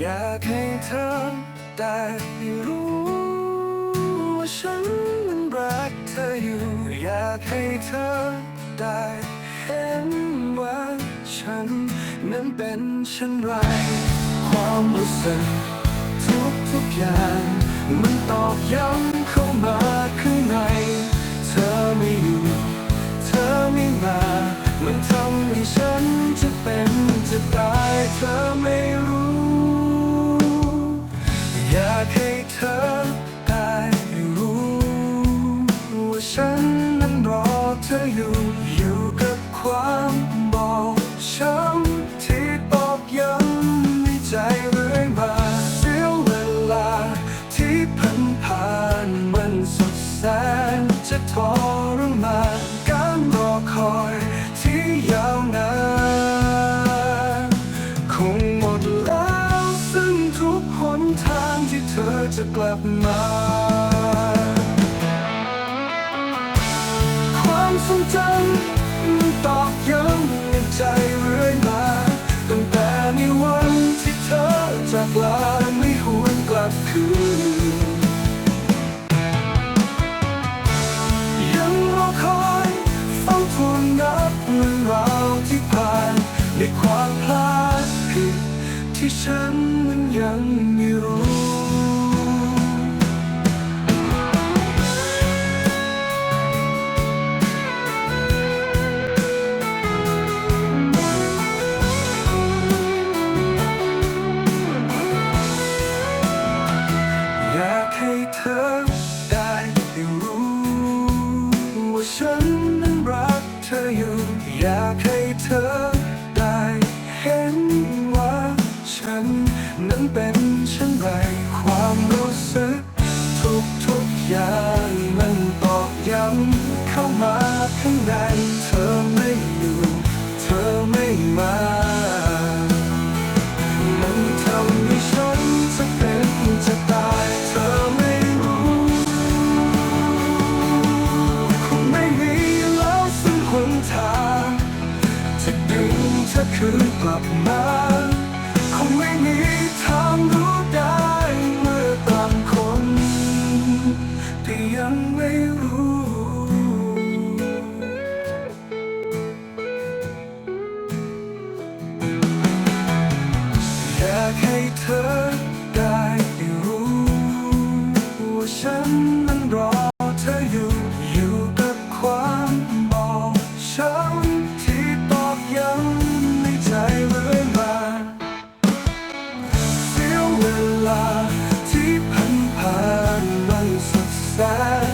อยากให้เธอได้รู้ว่าฉันนั้นรักเธออยู่ อยากให้เธอได้เห็นว่าฉันนั้นเป็นเช่นไร ความรู้สึกทุกทุกๆอย่าง มันตอกย้ำเข้ามาข้างใน เธอไม่อยู่ เธอไม่มา มันทำให้ฉันจะเป็นจะตายเธอไม่รู้ ธอได้รู้ว่าฉันนั้นรอเธออยู่อยู่ จะกลับมา ความทรงจำมันตอกย้ำในใจเรื่อยมาตั้งแต่ในวันที่เธอจากลาไม่หวนกลับคืนยังรอคอยเฝ้าทวงนับเรื่องราวที่ผ่านในความพลาดผิดที่ฉันมันยังไม่รู้ เธอได้รู้ว่าฉันนั้นรักเธออยู่ อยากให้เธอได้เห็นว่าฉันนั้นเป็นเช่นไร ความรู้สึกทุกทุกๆอย่างมันตอกย้ำเข้ามาข้างใน ทางจะดึงเธอคืนกลับมาคงไม่มีทางรู้ได้เมื่อกลางคนที่ยังไม่รู้ อยากให้เธอได้รู้ว่าฉัน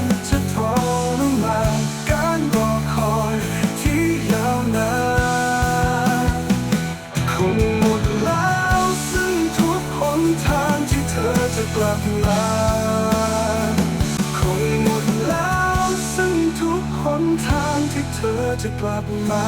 นจะทรมานการรอคอยที่ยาวนานคงหมดแล้วซึ่งทุกหนทางที่เธอจะกลับมาคงหมดแล้วซึ่งทุกหนทางที่เธอจะกลับมา